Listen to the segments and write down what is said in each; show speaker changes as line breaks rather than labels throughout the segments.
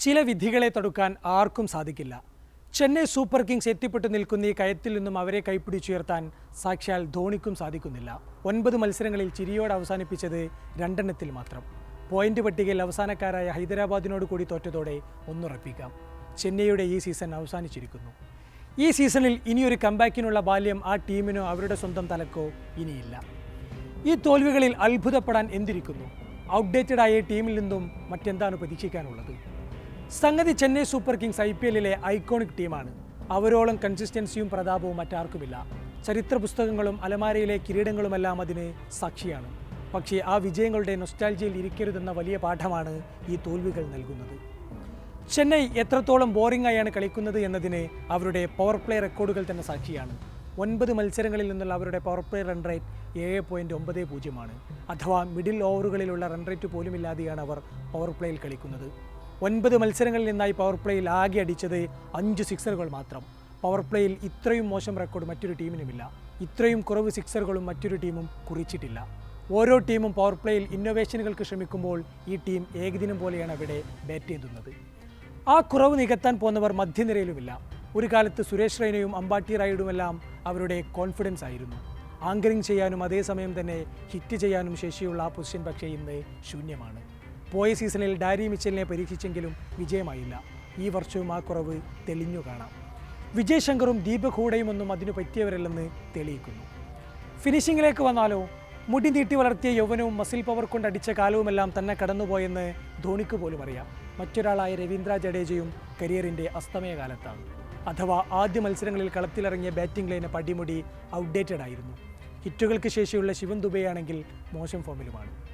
ചില വിധികളെ തടുക്കാൻ ആർക്കും സാധിക്കില്ല. ചെന്നൈ സൂപ്പർ കിങ്സ് എത്തിപ്പെട്ടു നിൽക്കുന്ന ഈ കയത്തിൽ നിന്നും അവരെ കൈപ്പിടിച്ചുയർത്താൻ സാക്ഷാൽ ധോണിക്കും സാധിക്കുന്നില്ല. ഒൻപത് മത്സരങ്ങളിൽ ചിരിയോടെ അവസാനിപ്പിച്ചത് രണ്ടെണ്ണത്തിൽ മാത്രം. പോയിന്റ് പട്ടികയിൽ അവസാനക്കാരായ ഹൈദരാബാദിനോട് കൂടി തോറ്റതോടെ ഒന്നുറപ്പിക്കാം. ചെന്നൈയുടെ ഈ സീസൺ അവസാനിച്ചിരിക്കുന്നു. ഈ സീസണിൽ ഇനിയൊരു കമ്പാക്കിനുള്ള ബാല്യം ആ ടീമിനോ അവരുടെ സ്വന്തം തലക്കോ ഇനിയില്ല. ഈ തോൽവികളിൽ അത്ഭുതപ്പെടാൻ എന്തിരിക്കുന്നു? ഔട്ട്ഡേറ്റഡായ ടീമിൽ നിന്നും മറ്റെന്താണ് പ്രതീക്ഷിക്കാനുള്ളത്? സംഗതി Chennai super kings I P എല്ലിലെ iconic ടീമാണ്. അവരോളം കൺസിസ്റ്റൻസിയും പ്രതാപവും മറ്റാർക്കുമില്ല. ചരിത്ര പുസ്തകങ്ങളും അലമാരയിലെ കിരീടങ്ങളുമെല്ലാം അതിന് സാക്ഷിയാണ്. പക്ഷേ ആ വിജയങ്ങളുടെ നൊസ്റ്റാൾജിയിൽ ഇരിക്കരുതെന്ന വലിയ പാഠമാണ് ഈ തോൽവികൾ നൽകുന്നത്. ചെന്നൈ എത്രത്തോളം ബോറിംഗ് ആയാണ് കളിക്കുന്നത് എന്നതിന് അവരുടെ പവർ പ്ലേ റെക്കോർഡുകൾ തന്നെ സാക്ഷിയാണ്. ഒൻപത് മത്സരങ്ങളിൽ നിന്നുള്ള അവരുടെ പവർ പ്ലേ റൺ റേറ്റ് ഏഴ് പോയിന്റ് ഒമ്പത് പൂജ്യമാണ്. അഥവാ മിഡിൽ ഓവറുകളിലുള്ള റൺ റേറ്റ് പോലുമില്ലാതെയാണ് അവർ പവർ പ്ലേയിൽ കളിക്കുന്നത്. ഒൻപത് മത്സരങ്ങളിൽ നിന്നായി പവർ പ്ലേയിൽ ആകെ അടിച്ചത് അഞ്ച് സിക്സറുകൾ മാത്രം. പവർ പ്ലേയിൽ ഇത്രയും മോശം റെക്കോർഡ് മറ്റൊരു ടീമിനുമില്ല. ഇത്രയും കുറവ് സിക്സറുകളും മറ്റൊരു ടീമും കുറിച്ചിട്ടില്ല. ഓരോ ടീമും പവർ പ്ലേയിൽ ഇന്നോവേഷനുകൾക്ക് ശ്രമിക്കുമ്പോൾ ഈ ടീം ഏകദിനം പോലെയാണ് അവിടെ ബാറ്റ് ചെയ്തുന്നത് ആ കുറവ് നികത്താൻ പോന്നവർ മധ്യനിരയിലുമില്ല. ഒരു കാലത്ത് സുരേഷ് റൈനയും അമ്പാട്ടി റായിഡുമെല്ലാം അവരുടെ കോൺഫിഡൻസ് ആയിരുന്നു. ആങ്കറിംഗ് ചെയ്യാനും അതേസമയം തന്നെ ഹിറ്റ് ചെയ്യാനും ശേഷിയുള്ള ആ പൊസിഷൻ പക്ഷേ ഇന്ന് ശൂന്യമാണ്. പോയ സീസണിൽ ഡാരി മിച്ചലിനെ പരീക്ഷിച്ചെങ്കിലും വിജയമായില്ല. ഈ വർഷവും ആ കുറവ് തെളിഞ്ഞു കാണാം. വിജയ് ശങ്കറും ദീപക് ഹൂഡയും ഒന്നും അതിനു പറ്റിയവരല്ലെന്ന് തെളിയിക്കുന്നു. ഫിനിഷിങ്ങിലേക്ക് വന്നാലോ? മുടി നീട്ടി വളർത്തിയ യൗവനവും മസിൽ പവർ കൊണ്ട് അടിച്ച കാലവുമെല്ലാം തന്നെ കടന്നുപോയെന്ന് ധോണിക്ക് പോലും അറിയാം. മറ്റൊരാളായ രവീന്ദ്ര ജഡേജയും കരിയറിന്റെ അസ്തമയ കാലത്താണ്. അഥവാ ആദ്യ മത്സരങ്ങളിൽ കളത്തിലിറങ്ങിയ ബാറ്റിംഗ് ലൈന് പടിമുടി ഔട്ട്ഡേറ്റഡ് ആയിരുന്നു ഹിറ്റുകൾക്ക് ശേഷിയുള്ള ശിവൻ ദുബെയാണെങ്കിൽ മോശം ഫോമിലുമാണ്.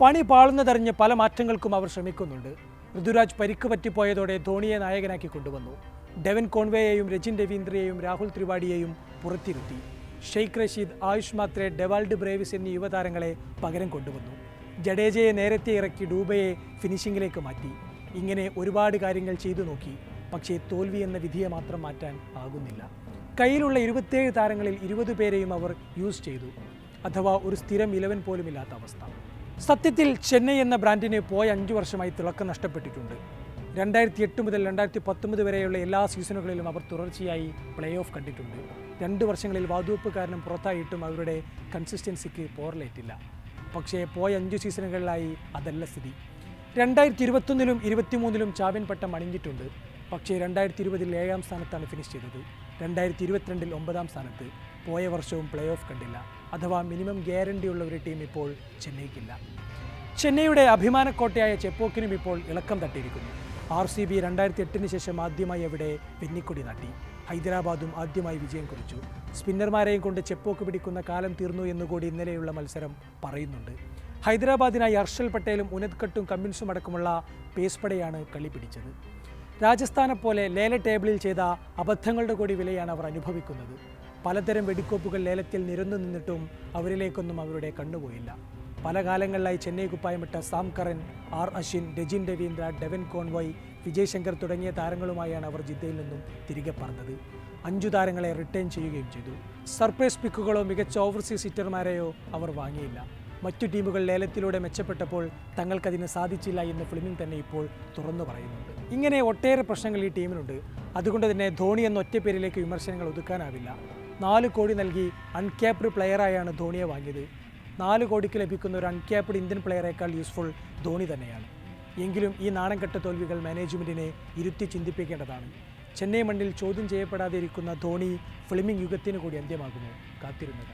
പണി പാളുന്നതറിഞ്ഞ് പല മാറ്റങ്ങൾക്കും അവർ ശ്രമിക്കുന്നുണ്ട്. ഋതുരാജ് പരിക്ക് പറ്റിപ്പോയതോടെ ധോണിയെ നായകനാക്കി കൊണ്ടുവന്നു. ഡെവൻ കോൺവേയെയും രജിൻ രവീന്ദ്രയെയും രാഹുൽ ത്രിപാഠിയെയും പുറത്തിരുത്തി. ഷെയ്ഖ് റഷീദ് ആയുഷ് മാത്രെ ഡെവാൾഡ് ബ്രേവിസ് എന്നീ യുവതാരങ്ങളെ പകരം കൊണ്ടുവന്നു. ജഡേജയെ നേരത്തെ ഇറക്കി ഡൂബയെ ഫിനിഷിംഗിലേക്ക് മാറ്റി. ഇങ്ങനെ ഒരുപാട് കാര്യങ്ങൾ ചെയ്തു നോക്കി. പക്ഷേ തോൽവി എന്ന വിധിയെ മാത്രം മാറ്റാൻ ആകുന്നില്ല. കയ്യിലുള്ള ഇരുപത്തേഴ് താരങ്ങളിൽ ഇരുപത് പേരെയും അവർ യൂസ് ചെയ്തു. അഥവാ ഒരു സ്ഥിരം ഇലവൻ പോലുമില്ലാത്ത അവസ്ഥ. സത്യത്തിൽ ചെന്നൈ എന്ന ബ്രാൻഡിന് പോയ അഞ്ച് വർഷമായി തിളക്കം നഷ്ടപ്പെട്ടിട്ടുണ്ട്. രണ്ടായിരത്തി എട്ട് മുതൽ രണ്ടായിരത്തി പത്തൊമ്പത് വരെയുള്ള എല്ലാ സീസണുകളിലും അവർ തുടർച്ചയായി പ്ലേ ഓഫ് കണ്ടിട്ടുണ്ട്. രണ്ട് വർഷങ്ങളിൽ വാതുവെപ്പ് കാരണം പുറത്തായിട്ടും അവരുടെ കൺസിസ്റ്റൻസിക്ക് പോറലേറ്റില്ല. പക്ഷേ പോയ അഞ്ച് സീസണുകളിലായി അതല്ല സ്ഥിതി. രണ്ടായിരത്തി ഇരുപത്തൊന്നിലും ഇരുപത്തിമൂന്നിലും ചാമ്പ്യൻ പട്ടം അണിഞ്ഞിട്ടുണ്ട്. പക്ഷേ രണ്ടായിരത്തി ഇരുപതിൽ ഏഴാം സ്ഥാനത്താണ് ഫിനിഷ് ചെയ്തത്. രണ്ടായിരത്തി ഇരുപത്തിരണ്ടിൽ ഒമ്പതാം സ്ഥാനത്ത് പോയ വർഷവും പ്ലേ ഓഫ് കണ്ടില്ല. അഥവാ മിനിമം ഗ്യാരണ്ടി ഉള്ള ഒരു ടീം ഇപ്പോൾ ചെന്നൈക്കില്ല. ചെന്നൈയുടെ അഭിമാനക്കോട്ടയായ ചെപ്പോക്കിനും ഇപ്പോൾ ഇളക്കം തട്ടിയിരിക്കുന്നു. ആർ സി ബി രണ്ടായിരത്തി എട്ടിന് ശേഷം ആദ്യമായി അവിടെ വെന്നിക്കൊടി നാട്ടി ഹൈദരാബാദും ആദ്യമായി വിജയം കുറിച്ചു. സ്പിന്നർമാരെയും കൊണ്ട് ചെപ്പോക്ക് പിടിക്കുന്ന കാലം തീർന്നു എന്നുകൂടി ഇന്നലെയുള്ള മത്സരം പറയുന്നുണ്ട്. ഹൈദരാബാദിനായി ഹർഷൽ പട്ടേലും ഉനത്കട്ടും കമ്മിൻസും അടക്കമുള്ള പേസ് പടയാണ് കളി പിടിച്ചത്. രാജസ്ഥാനെ പോലെ ലേല ടേബിളിൽ ചെയ്ത അബദ്ധങ്ങളുടെ കൂടി വിലയാണ് അവർ അനുഭവിക്കുന്നത്. പലതരം വെടിക്കോപ്പുകൾ ലേലത്തിൽ നിരന്നു നിന്നിട്ടും അവരിലേക്കൊന്നും അവരുടെ കണ്ണുപോയില്ല. പല കാലങ്ങളിലായി Chennai കുപ്പായമിട്ട Sam Curran R Ashwin Rachin Ravindra Devon Conway Vijay Shankar തുടങ്ങിയ താരങ്ങളുമായാണ് അവർ ജിദ്ദയിൽ നിന്നും തിരികെ പറഞ്ഞത് അഞ്ചു താരങ്ങളെ റിട്ടേൺ ചെയ്യുകയും ചെയ്തു. സർപ്രൈസ് പിക്കുകളോ മികച്ച ഓവർസീസ് ഹിറ്റർമാരെയോ അവർ വാങ്ങിയില്ല. മറ്റു ടീമുകൾ ലേലത്തിലൂടെ മെച്ചപ്പെട്ടപ്പോൾ തങ്ങൾക്കതിന് സാധിച്ചില്ല എന്ന് ഫിലിമിംഗ് തന്നെ ഇപ്പോൾ തുറന്നു പറയുന്നുണ്ട്. ഇങ്ങനെ ഒട്ടേറെ പ്രശ്നങ്ങൾ ഈ ടീമിനുണ്ട്. അതുകൊണ്ട് തന്നെ ധോണി എന്ന ഒറ്റ പേരിലേക്ക് വിമർശനങ്ങൾ ഒതുക്കാനാവില്ല. നാല് കോടി നൽകി അൺക്യാപ്ഡ് പ്ലെയറായാണ് ധോണിയെ വാങ്ങിയത്. നാല് കോടിക്ക് ലഭിക്കുന്ന ഒരു അൺക്യാപ്ഡ് ഇന്ത്യൻ പ്ലെയറേക്കാൾ യൂസ്ഫുൾ ധോണി തന്നെയാണ്. എങ്കിലും ഈ നാണംകെട്ട തോൽവികൾ മാനേജ്മെന്റിനെ ഇരുത്തി ചിന്തിപ്പിക്കേണ്ടതാണ്. ചെന്നൈ മണ്ണിൽ ചോദ്യം ചെയ്യപ്പെടാതെ ഇരിക്കുന്ന ധോണി ഫിലിമിംഗ് യുഗത്തിന് കൂടി അന്ത്യമാകുമോ? കാത്തിരുന്നത്